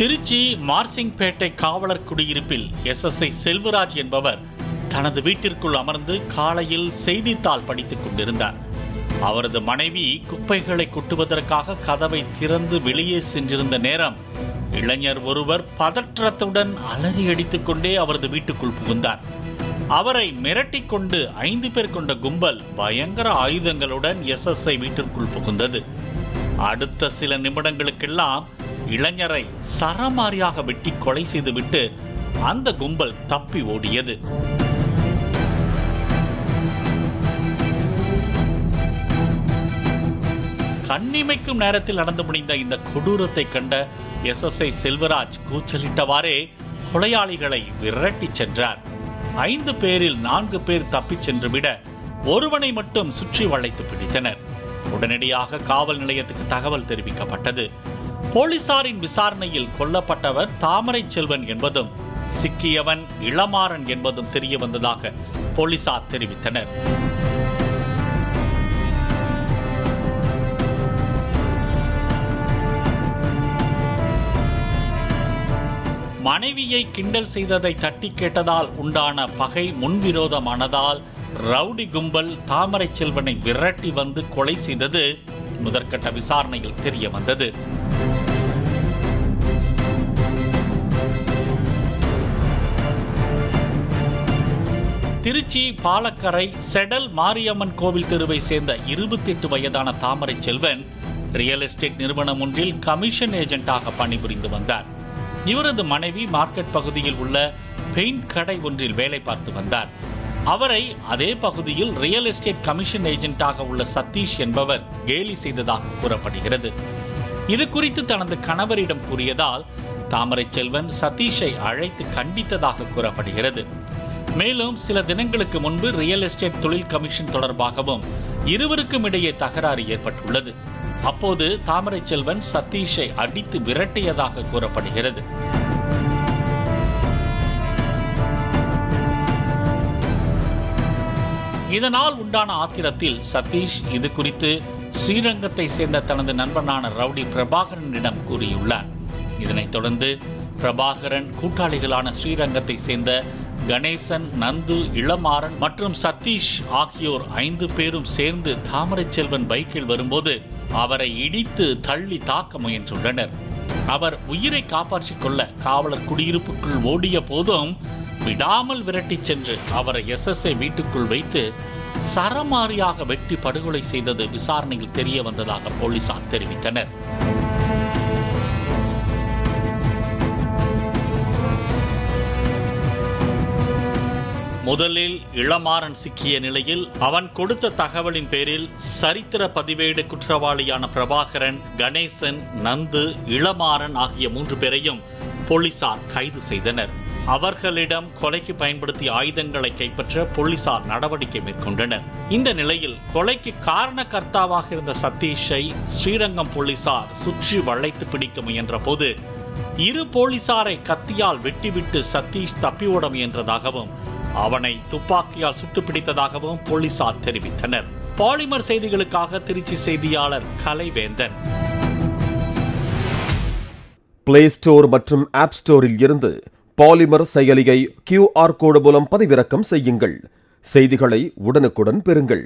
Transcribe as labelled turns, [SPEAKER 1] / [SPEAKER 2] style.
[SPEAKER 1] திருச்சி மார்சிங்பேட்டை காவலர் குடியிருப்பில் எஸ்எஸ்ஐ செல்வராஜ் என்பவர் தனது வீட்டிற்குள் அமர்ந்து காலையில் செய்தித்தாள் படித்துக் கொண்டிருந்தார். அவரது மனைவி குப்பைகளை கொட்டுவதற்காக கதவை திறந்து வெளியே சென்றிருந்த நேரம் இளைஞர் ஒருவர் பதற்றத்துடன் அலறி அடித்துக் கொண்டே அவரது வீட்டுக்குள் புகுந்தார். அவரை மிரட்டிக் கொண்டு ஐந்து பேர் கொண்ட கும்பல் பயங்கர ஆயுதங்களுடன் எஸ்எஸ்ஐ வீட்டிற்குள் புகுந்தது. அடுத்த சில நிமிடங்களுக்கெல்லாம் இளைஞரை சரமாரியாக வெட்டி கொலை செய்துவிட்டு அந்த கும்பல் தப்பி ஓடியது. கண்ணிமைக்கும் நேரத்தில் நடந்து முடிந்த இந்த கொடூரத்தை கண்ட எஸ் எஸ் ஐ செல்வராஜ் கூச்சலிட்டவாறே கொலையாளிகளை விரட்டிச் சென்றார். ஐந்து பேரில் நான்கு பேர் தப்பிச் சென்றுவிட ஒருவனை மட்டும் சுற்றி வளைத்து பிடித்தனர். உடனடியாக காவல் நிலையத்துக்கு தகவல் தெரிவிக்கப்பட்டது. போலீசாரின் விசாரணையில் கொல்லப்பட்டவர் தாமரை செல்வன் என்பதும் சிக்கியவன் இளமாறன் என்பதும் தெரிய வந்ததாக போலீசார் தெரிவித்தனர். மனைவியை கிண்டல் செய்ததை தட்டி கேட்டதால் உண்டான பகை முன்விரோதமானதால் ரவுடி கும்பல் தாமரை செல்வனை விரட்டி வந்து கொலை செய்தது முதற்கட்ட விசாரணையில் தெரிய வந்தது. திருச்சி பாலக்கரை செடல் மாரியம்மன் கோவில் தெருவை சேர்ந்த இருபத்தி எட்டு வயதான தாமரை செல்வன் ரியல் எஸ்டேட் நிறுவனம் ஒன்றில் கமிஷன் ஏஜென்ட்டாக பணிபுரிந்து வந்தார். இவரது மனைவி மார்க்கெட் பகுதியில் உள்ள பெயிண்ட் கடை ஒன்றில் வேலை பார்த்து வந்தார். அவரை அதே பகுதியில் ரியல் எஸ்டேட் கமிஷன் ஏஜென்ட்டாக உள்ள சதீஷ் என்பவர் கேலி செய்ததாக கூறப்படுகிறது. இது குறித்து தனது கணவரிடம் கூறியதால் தாமரை செல்வன் சதீஷை அழைத்து கண்டித்ததாக கூறப்படுகிறது. மேலும் சில தினங்களுக்கு முன்பு ரியல் எஸ்டேட் தொழில் கமிஷன் தொடர்பாகவும் இருவருக்கும் இடையே தகராறு ஏற்பட்டுள்ளது. அப்போது தாமரை செல்வன் சதீஷை அடித்து விரட்டியதாக கூறப்படுகிறது. இதனால் உண்டான ஆத்திரத்தில் சதீஷ் இது குறித்து ஸ்ரீரங்கத்தை சேர்ந்த தனது நண்பனான ரவுடி பிரபாகரனிடம் கூறியுள்ளார். இதனைத் தொடர்ந்து பிரபாகரன் கூட்டாளிகளான ஸ்ரீரங்கத்தை சேர்ந்த கணேசன் நந்து இளமாறன் மற்றும் சதீஷ் ஆகியோர் ஐந்து பேரும் சேர்ந்து தாமரை செல்வன் பைக்கில் வரும்போது அவரை இடித்து தள்ளி தாக்க முயன்றுள்ளனர். அவர் உயிரை காப்பாற்றிக் கொள்ள காவலர் குடியிருப்புக்குள் ஓடிய போதும் விடாமல் விரட்டிச் சென்று அவரை எஸ்எஸ்ஐ வீட்டுக்குள் வைத்து சரமாரியாக வெட்டி படுகொலை செய்தது விசாரணையில் தெரிய வந்ததாக போலீசார் தெரிவித்தனர். முதலில் இளமாறன் சிக்கிய நிலையில் அவன் கொடுத்த தகவலின் பேரில் சரித்திர பதிவேடு குற்றவாளியான பிரபாகரன் கணேசன் நந்து இளமாறன் ஆகிய மூன்று பேரையும் போலீசார் கைது செய்தனர். அவர்களிடம் கொலைக்கு பயன்படுத்திய ஆயுதங்களை கைப்பற்ற போலீசார் நடவடிக்கை மேற்கொண்டனர். இந்த நிலையில் கொலைக்கு காரணகர்த்தாவாக இருந்த சதீஷை ஸ்ரீரங்கம் போலீசார் சுற்றி வளைத்து பிடிக்க முயன்ற போது இரு போலீசாரை கத்தியால் வெட்டிவிட்டு சதீஷ் தப்பி ஓட முயன்றதாகவும் அவனை துப்பாக்கியால் சுட்டு பிடித்ததாகவும் போலீசார் தெரிவித்தனர். பாலிமர் செய்திகளுக்காக திருச்சி செய்தியாளர் கலைவேந்தன்.
[SPEAKER 2] பிளே ஸ்டோர் மற்றும் ஆப் ஸ்டோரில் இருந்து பாலிமர் செயலியை கியூஆர் கோடு மூலம் பதிவிறக்கம் செய்யுங்கள். செய்திகளை உடனுக்குடன் பெறுங்கள்.